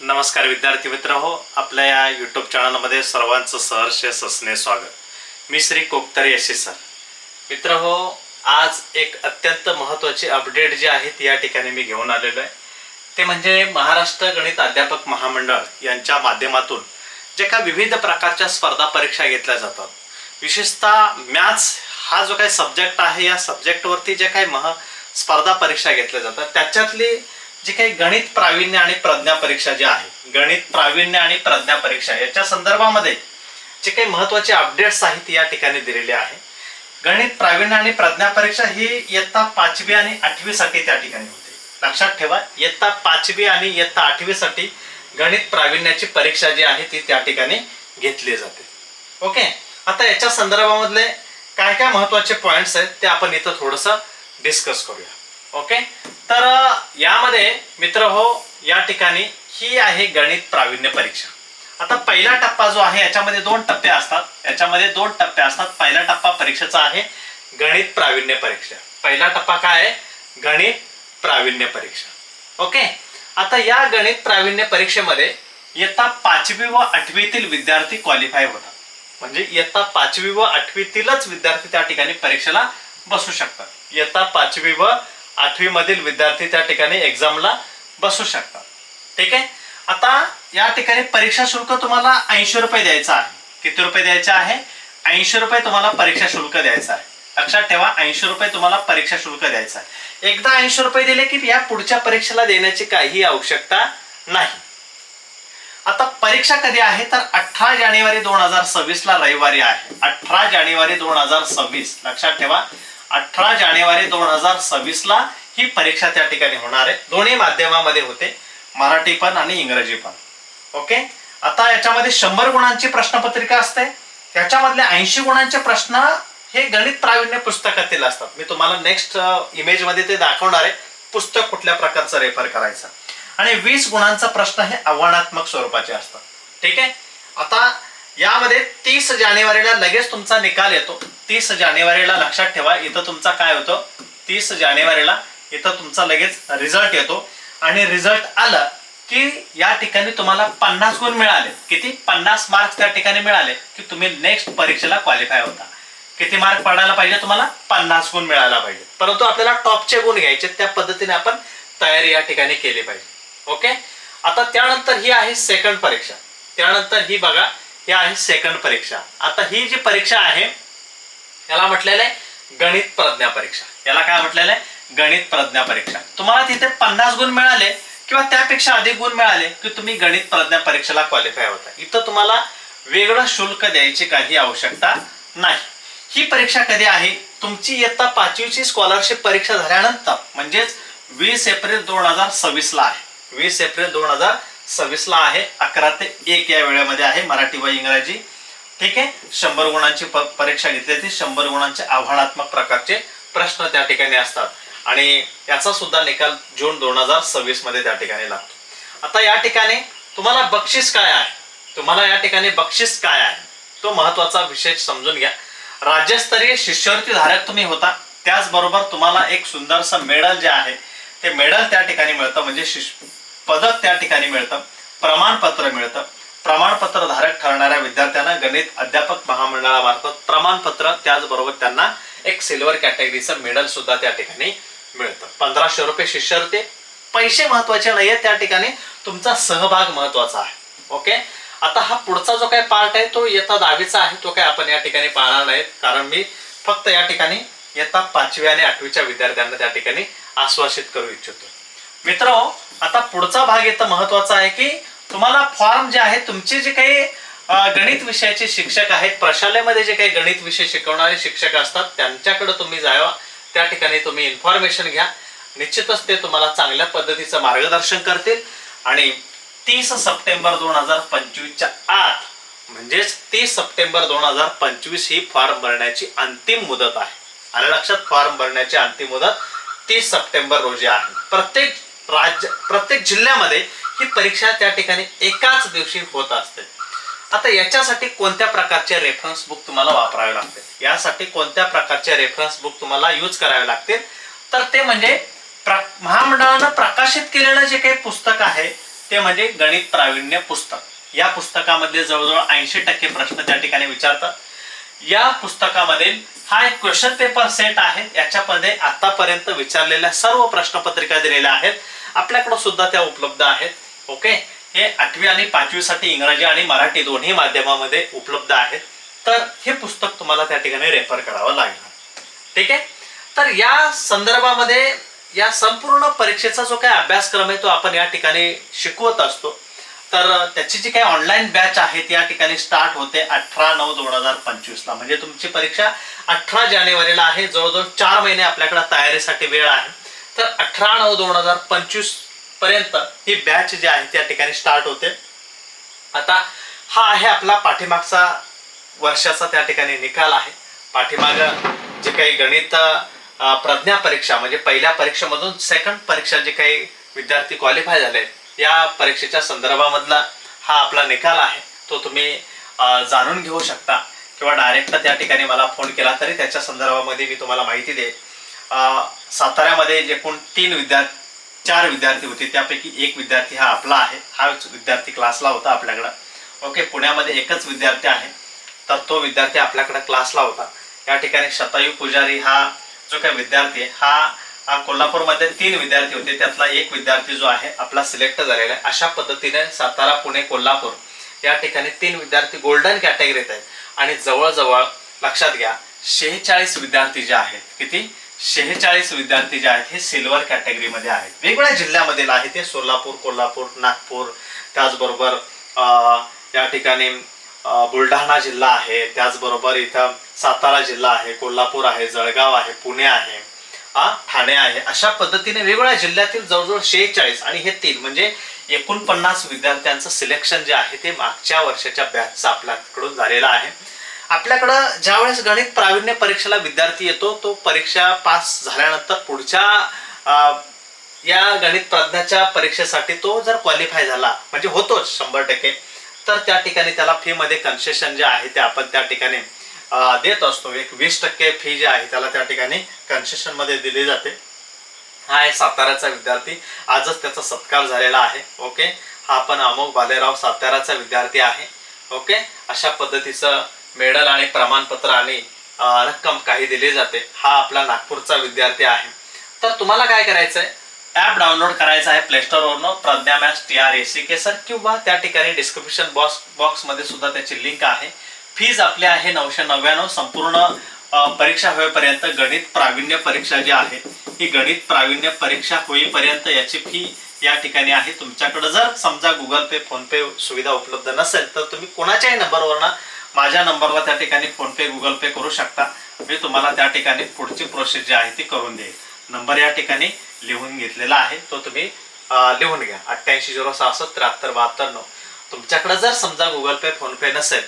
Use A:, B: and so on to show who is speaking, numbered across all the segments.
A: नमस्कार विद्यार्थी मित्र हो आपल्या या यूट्यूब चॅनलमध्ये सर्वांचं सहर्ष ससने स्वागत. मी श्री कोकतर यशी सर. मित्र हो आज एक अत्यंत महत्त्वाची अपडेट जी आहे ती या ठिकाणी मी घेऊन आलेलो आहे. ते म्हणजे महाराष्ट्र गणित अध्यापक महामंडळ यांच्या माध्यमातून जे काही विविध प्रकारच्या स्पर्धा परीक्षा घेतल्या जातात. विशेषतः मॅथ्स हा जो काही सब्जेक्ट आहे या सब्जेक्टवरती जे काही मह स्पर्धा परीक्षा घेतल्या जातात त्याच्यातली जी काही गणित प्रावीण्य आणि प्रज्ञा परीक्षा जी आहे गणित प्रावीण्य आणि प्रज्ञा परीक्षा याच्या संदर्भामध्ये जे काही महत्त्वाचे अपडेट्स आहेत या ठिकाणी दिलेले आहे गणित प्रावीण्य आणि प्रज्ञा परीक्षा ही इयत्ता पाचवी आणि आठवी साठी त्या ठिकाणी होते. लक्षात ठेवा इयत्ता पाचवी आणि इयत्ता आठवी साठी गणित प्रावीण्याची परीक्षा जी आहे ती त्या ठिकाणी घेतली जाते. ओके? आता याच्या संदर्भामधले काय काय महत्त्वाचे पॉइंट्स आहेत ते आपण इथं थोडंसं डिस्कस करूया. ओके? तर यामध्ये मित्र हो या ठिकाणी ही आहे गणित प्रावीण्य परीक्षा. आता पहिला टप्पा जो आहे याच्यामध्ये दोन टप्पे असतात. याच्यामध्ये दोन टप्पे असतात. पहिला टप्पा परीक्षेचा आहे गणित प्रावीण्य परीक्षा. पहिला टप्पा काय आहे? गणित प्रावीण्य परीक्षा. ओके? आता या गणित प्रावीण्य परीक्षेमध्ये इयत्ता पाचवी व आठवीतील विद्यार्थी क्वालिफाय होतात. म्हणजे इयत्ता पाचवी व आठवीतीलच विद्यार्थी त्या ठिकाणी परीक्षेला बसू शकतात. इयत्ता पाचवी व आठवी मधील विद्यार्थी त्या ठिकाणी एक्झामला बसू शकतात. ठीक आहे? आता या ठिकाणी परीक्षा शुल्क तुम्हाला ऐंशी रुपये द्यायचा आहे. किती रुपये द्यायचे आहे? ऐंशी रुपये तुम्हाला परीक्षा शुल्क द्यायचा आहे. लक्षात ठेवा ऐंशी रुपये तुम्हाला परीक्षा शुल्क द्यायचं आहे. एकदा ऐंशी रुपये दिले की या पुढच्या परीक्षेला देण्याची काही आवश्यकता नाही. आता परीक्षा कधी आहे? तर अठरा जानेवारी दोन हजार सव्वीस ला रविवारी आहे. अठरा जानेवारी दोन हजार सव्वीस. लक्षात ठेवा अठरा जानेवारी दोन हजार सव्वीस ला ही परीक्षा त्या ठिकाणी होणार आहे. दोन्ही माध्यमामध्ये होते. मराठी पण आणि इंग्रजी पण. ओके? आता याच्यामध्ये शंभर गुणांची प्रश्नपत्रिका असते. त्याच्यामधले ऐंशी गुणांचे प्रश्न हे गणित प्रावीण्य पुस्तकातील असतात. मी तुम्हाला नेक्स्ट इमेजमध्ये ते दाखवणार आहे. पुस्तक कुठल्या प्रकारचं रेफर करायचं. आणि वीस गुणांचा प्रश्न हे आव्हानात्मक स्वरूपाचे असतात. ठीक आहे? आता यामध्ये तीस जानेवारीला लगेच तुमचा निकाल येतो. तीस जानेवारीला लक्षात ठेवा इथं तुमचा काय होतो? तीस जानेवारीला इथं तुमचा लगेच रिझल्ट येतो. आणि रिझल्ट आलं की या ठिकाणी तुम्हाला पन्नास गुण मिळाले. किती? पन्नास मार्क्स त्या ठिकाणी मिळाले की तुम्ही नेक्स्ट परीक्षेला क्वालिफाय होता. किती मार्क पडायला पाहिजे तुम्हाला? पन्नास गुण मिळायला पाहिजे. परंतु आपल्याला टॉपचे गुण घ्यायचे त्या पद्धतीने आपण तयारी या ठिकाणी केली पाहिजे. ओके आता त्यानंतर ही आहे सेकंड परीक्षा. त्यानंतर ही बघा ही आहे सेकंड परीक्षा. आता ही जी परीक्षा आहे याला म्हटलेलं आहे गणित प्रज्ञा परीक्षा. याला काय म्हटलेलं आहे? गणित प्रज्ञा परीक्षा. तुम्हाला तिथे पन्नास गुण मिळाले किंवा त्यापेक्षा अधिक गुण मिळाले की तुम्ही गणित प्रज्ञा परीक्षेला क्वालिफाय होता. इथं तुम्हाला वेगळं शुल्क द्यायची काही आवश्यकता नाही. ही परीक्षा कधी आहे? तुमची इयत्ता पाचवीची स्कॉलरशिप परीक्षा झाल्यानंतर म्हणजेच वीस एप्रिल दोन हजार सव्वीस ला आहे. वीस एप्रिल दोन हजार सव्वीसला आहे अकरा ते एक या वेळेमध्ये आहे मराठी व इंग्रजी. ठीक आहे? शंभर गुणांची परीक्षा घेतली जाते. शंभर गुणांचे आव्हानात्मक प्रकारचे प्रश्न त्या ठिकाणी असतात. आणि याचा सुद्धा निकाल जून दोन हजार सव्वीसमध्ये त्या ठिकाणी लागतो. आता या ठिकाणी तुम्हाला बक्षीस काय आहे? तुम्हाला या ठिकाणी बक्षीस काय आहे? तो महत्त्वाचा विषय समजून घ्या. राज्यस्तरीय शिष्यवृत्ती धारक तुम्ही होता. त्याचबरोबर तुम्हाला एक सुंदरसं मेडल जे आहे ते मेडल त्या ठिकाणी मिळतं. म्हणजे शिष्य पदक त्या ठिकाणी मिळतं प्रमाणपत्र मिळतं. प्रमाणपत्र धारक ठरणाऱ्या विद्यार्थ्यांना गणित अध्यापक महामंडळामार्फत प्रमाणपत्र त्याचबरोबर त्यांना एक सिल्वर कॅटेगरीचं मेडल सुद्धा त्या ठिकाणी मिळतं. पंधराशे रुपये शिष्यवृत्ती पैसे महत्त्वाचे नाहीये त्या ठिकाणी. तुमचा सहभाग महत्त्वाचा आहे. ओके? आता हा पुढचा जो काही पार्ट आहे तो येता दहावीचा आहे. तो काय आपण या ठिकाणी पाहणार नाहीत. कारण मी फक्त या ठिकाणी येता पाचवी आणि आठवीच्या विद्यार्थ्यांना त्या ठिकाणी आश्वासित करू इच्छितो. मित्र आता पुढचा भाग येतं महत्त्वाचा आहे की तुम्हाला फॉर्म जे आहे तुमचे जे काही गणित विषयाचे शिक्षक आहेत प्रशालेमध्ये जे काही गणित विषय शिकवणारे शिक्षक असतात त्यांच्याकडे तुम्ही जावा. त्या ठिकाणी तुम्ही इन्फॉर्मेशन घ्या. निश्चितच ते तुम्हाला चांगल्या पद्धतीचं मार्गदर्शन करतील. आणि तीस सप्टेंबर दोन हजार पंचवीसच्या आत म्हणजेच तीस सप्टेंबर दोन हजार पंचवीस ही फॉर्म भरण्याची अंतिम मुदत आहे. आलं लक्षात? फॉर्म भरण्याची अंतिम मुदत तीस सप्टेंबर रोजी आहे. प्रत्येक राज्य प्रत्येक जिल्ह्यामध्ये ही परीक्षा त्या ठिकाणी एकाच दिवशी होत असते. आता याच्यासाठी कोणत्या प्रकारचे रेफरन्स बुक तुम्हाला वापरावे लागतील? यासाठी कोणत्या प्रकारचे रेफरन्स बुक तुम्हाला यूज करावे लागतील? तर ते म्हणजे प्र- महामंडळानं प्रकाशित केलेलं जे काही पुस्तक आहे ते म्हणजे गणित प्रावीण्य पुस्तक. या पुस्तकामध्ये जवळजवळ ऐंशी टक्के प्रश्न त्या ठिकाणी विचारतात. या पुस्तकामध्ये हा एक क्वेश्चन पेपर सेट आहे. याच्यामध्ये आतापर्यंत विचारलेल्या सर्व प्रश्नपत्रिका दिलेल्या आहेत. आपल्याकडं सुद्धा त्या उपलब्ध आहेत. ओके हे आठवी आणि पाचवीसाठी इंग्रजी आणि मराठी दोन्ही माध्यमामध्ये उपलब्ध आहेत. तर हे पुस्तक तुम्हाला त्या ठिकाणी रेफर करावं लागणार ठीक आहे? तर या संदर्भामध्ये या संपूर्ण परीक्षेचा जो काही अभ्यासक्रम आहे तो आपण या ठिकाणी शिकवत असतो. तर त्याची जी काही ऑनलाईन बॅच आहे ती या ठिकाणी स्टार्ट होते अठरा नऊ दोन हजार पंचवीसला. म्हणजे तुमची परीक्षा अठरा जानेवारीला आहे. जवळजवळ चार महिने आपल्याकडे तयारीसाठी वेळ आहे. तर अठरा नऊ दोन हजार पंचवीसपर्यंत ही बॅच जी आहे त्या ठिकाणी स्टार्ट होते. आता हा आहे आपला पाठीमागचा वर्षाचा त्या ठिकाणी निकाल आहे. पाठीमाग जे काही गणित प्रज्ञा परीक्षा म्हणजे पहिल्या परीक्षेमधून सेकंड परीक्षा जे काही विद्यार्थी क्वालिफाय झाले या परीक्षेच्या संदर्भामधला हा आपला निकाल आहे. तो तुम्ही जाणून घेऊ शकता. किंवा डायरेक्ट त्या ठिकाणी मला फोन केला तरी त्याच्या संदर्भामध्ये मी तुम्हाला माहिती देईल साताऱ्यामध्ये जे एकूण तीन विद्यार्थी चार विद्यार्थी होते. त्यापैकी एक विद्यार्थी हा आपला आहे. हा विद्यार्थी क्लासला होता आपल्याकडं. ओके पुण्यामध्ये एकच विद्यार्थी आहे. तर तो विद्यार्थी आपल्याकडे क्लासला होता. या ठिकाणी शतायू पुजारी हा जो काही विद्यार्थी आहे हा कोल्हापूरमध्ये तीन विद्यार्थी होते. त्यातला एक विद्यार्थी जो आहे आपला सिलेक्ट झालेला आहे. अशा पद्धतीने सातारा पुणे कोल्हापूर या ठिकाणी तीन विद्यार्थी गोल्डन कॅटेगरीत आहेत. आणि जवळजवळ लक्षात घ्या शेहेचाळीस विद्यार्थी जे आहेत किती? शेहेचाळीस विद्यार्थी जे आहेत हे सिल्वर कॅटेगरीमध्ये आहेत. वेगवेगळ्या जिल्ह्यामधील आहेत ते. सोलापूर कोल्हापूर नागपूर त्याचबरोबर या ठिकाणी बुलढाणा जिल्हा आहे. त्याचबरोबर इथं सातारा जिल्हा आहे कोल्हापूर आहे जळगाव आहे पुणे आहे हा ठाणे आहे. अशा पद्धतीने वेगवेगळ्या जिल्ह्यातील जवळजवळ शेहेचाळीस आणि हे तीन म्हणजे एकोणपन्नास विद्यार्थ्यांचं सिलेक्शन जे आहे ते मागच्या वर्षाच्या बॅचचं आपल्याकडून झालेलं आहे. आपल्याकडं ज्यावेळेस गणित प्रावीण्य परीक्षेला विद्यार्थी येतो तो परीक्षा पास झाल्यानंतर पुढच्या या गणित प्रज्ञाच्या परीक्षेसाठी तो जर क्वालिफाय झाला म्हणजे होतोच शंभर टक्के तर त्या ठिकाणी त्याला फीमध्ये कन्सेशन जे आहे ते आपण त्या ठिकाणी देत असतो. एक वीस टक्के फी जी आहे त्याला त्या ठिकाणी कन्सेशनमध्ये दिली जाते. हा आहे साताऱ्याचा विद्यार्थी आजच त्याचा सत्कार झालेला आहे ओके? हा आपण अमोक बालेराव साताऱ्याचा विद्यार्थी आहे ओके? अशा पद्धतीचं मेडल आणि प्रमाणपत्र आणि रक्कम काही दिली जाते हा आपला नागपूरचा विद्यार्थी आहे. तर तुम्हाला काय करायचं आहे ॲप डाउनलोड करायचं आहे play स्टोअरवरनं Pradnya match T R A C K sir किंवा त्या ठिकाणी डिस्क्रिप्शन बॉक्स बॉक्समध्ये सुद्धा त्याची लिंक आहे. फीज आपली आहे नऊशे नव्याण्णव संपूर्ण परीक्षा होईपर्यंत गणित प्रावीण्य परीक्षा जी आहे ही गणित प्रावीण्य परीक्षा होईपर्यंत याची फी या ठिकाणी आहे. तुमच्याकडे जर समजा गुगल पे फोन पे सुविधा उपलब्ध नसेल तर तुम्ही कोणाच्याही नंबरवरनं माझ्या नंबरला त्या ठिकाणी फोन पे गुगल पे करू शकता. मी तुम्हाला त्या ठिकाणी पुढची प्रोसेस जी आहे ती करून देईल. नंबर या ठिकाणी लिहून घेतलेला आहे. तो तुम्ही लिहून घ्या. अठ्ठ्याऐंशी झिरो सहासष्ट त्र्याहत्तर बहात्तर नऊ. तुमच्याकडे जर समजा गुगल पे फोन पे नसेल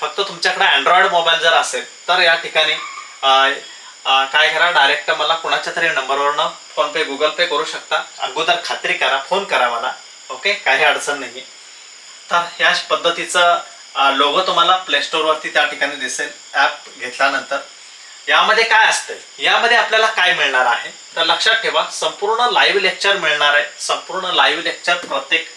A: फक्त तुमच्याकडे अँड्रॉइड मोबाईल जर असेल तर या ठिकाणी काय करा डायरेक्ट मला कोणाच्या तरी नंबरवरनं फोन पे गुगल पे करू शकता. अगोदर खात्री करा फोन करा मला. ओके? काही अडचण नाही तर ह्या पद्धतीचं लोगो तुम्हाला प्ले वरती त्या ठिकाणी दिसेल ॲप घेतल्यानंतर. यामध्ये काय असतं यामध्ये आपल्याला काय मिळणार आहे? तर लक्षात ठेवा संपूर्ण लाईव्ह लेक्चर मिळणार आहे. संपूर्ण लाईव्ह लेक्चर प्रत्येक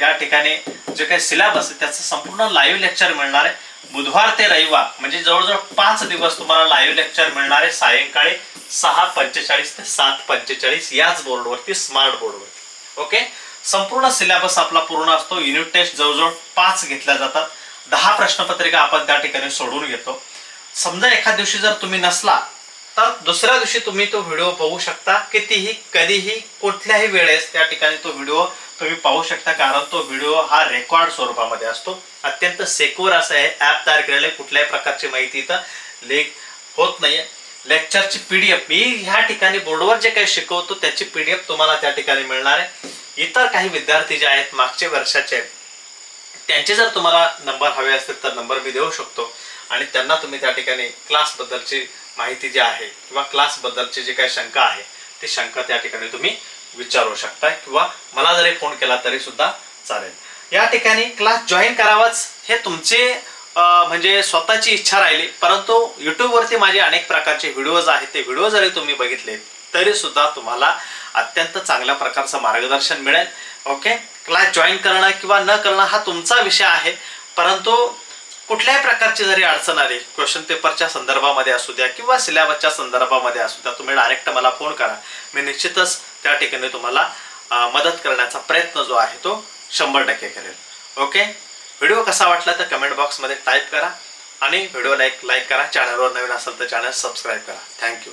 A: या ठिकाणी जे काही सिलेबस आहे त्याचं संपूर्ण लाईव्ह लेक्चर मिळणार आहे. बुधवार ते रविवार म्हणजे जवळजवळ पाच दिवस तुम्हाला लाईव्ह लेक्चर मिळणार आहे सायंकाळी सहा पंचेचाळीस ते सात पंचेचाळीस याच बोर्डवरती स्मार्ट बोर्डवरती ओके संपूर्ण सिलेबस आपला पूर्ण असतो. युनिट टेस्ट जवळजवळ पाच घेतल्या जातात. दहा प्रश्नपत्रिका आपण त्या ठिकाणी सोडून घेतो. समजा एखाद दिवशी जर तुम्ही नसला तर दुसऱ्या दिवशी तुम्ही तो व्हिडिओ बघू शकता. कितीही कधीही कुठल्याही वेळेस त्या ठिकाणी तो व्हिडिओ तुम्ही पाहू शकता. कारण तो व्हिडिओ हा रेकॉर्ड स्वरूपामध्ये असतो. अत्यंत सेक्युअर असं आहे. ॲप तयार केलेलं आहे कुठल्याही प्रकारची माहिती इथं लीक होत नाहीये. लेक्चरची पीडीएफ मी ह्या ठिकाणी बोर्डवर जे काही शिकवतो त्याची पीडीएफ तुम्हाला त्या ठिकाणी मिळणार आहे. इतर काही विद्यार्थी जे आहेत मागच्या वर्षाचे त्यांचे जर तुम्हाला नंबर हवे असतील तर नंबर मी देऊ शकतो. आणि त्यांना तुम्ही त्या ठिकाणी क्लासबद्दलची माहिती जी आहे किंवा क्लासबद्दलची जी काही शंका आहे ती शंका त्या ठिकाणी तुम्ही विचारू शकता किंवा मला जरी फोन केला तरी सुद्धा चालेल. या ठिकाणी क्लास जॉईन करावाच हे तुमचे म्हणजे स्वतःची इच्छा राहिली. परंतु यूट्यूबवरती माझे अनेक प्रकारचे व्हिडिओज आहेत. ते व्हिडिओ जरी तुम्ही बघितले तरी सुद्धा तुम्हाला अत्यंत चांगल्या प्रकारचं मार्गदर्शन मिळेल. ओके क्लास जॉईन करणं किंवा न करणं हा तुमचा विषय आहे. परंतु कुठल्याही प्रकारची जरी अडचण आली क्वेश्चन पेपरच्या संदर्भामध्ये असू द्या किंवा सिलेबसच्या संदर्भामध्ये असू द्या तुम्ही डायरेक्ट मला फोन करा. मी निश्चितच त्या ठिकाणी तुम्हाला मदत करण्याचा प्रयत्न जो आहे तो शंभर टक्के करेल. ओके व्हिडिओ कसा वाटला तर कमेंट बॉक्समध्ये टाईप करा आणि व्हिडिओला एक लाईक करा. चॅनलवर नवीन असेल तर चॅनल सबस्क्राईब करा. थँक्यू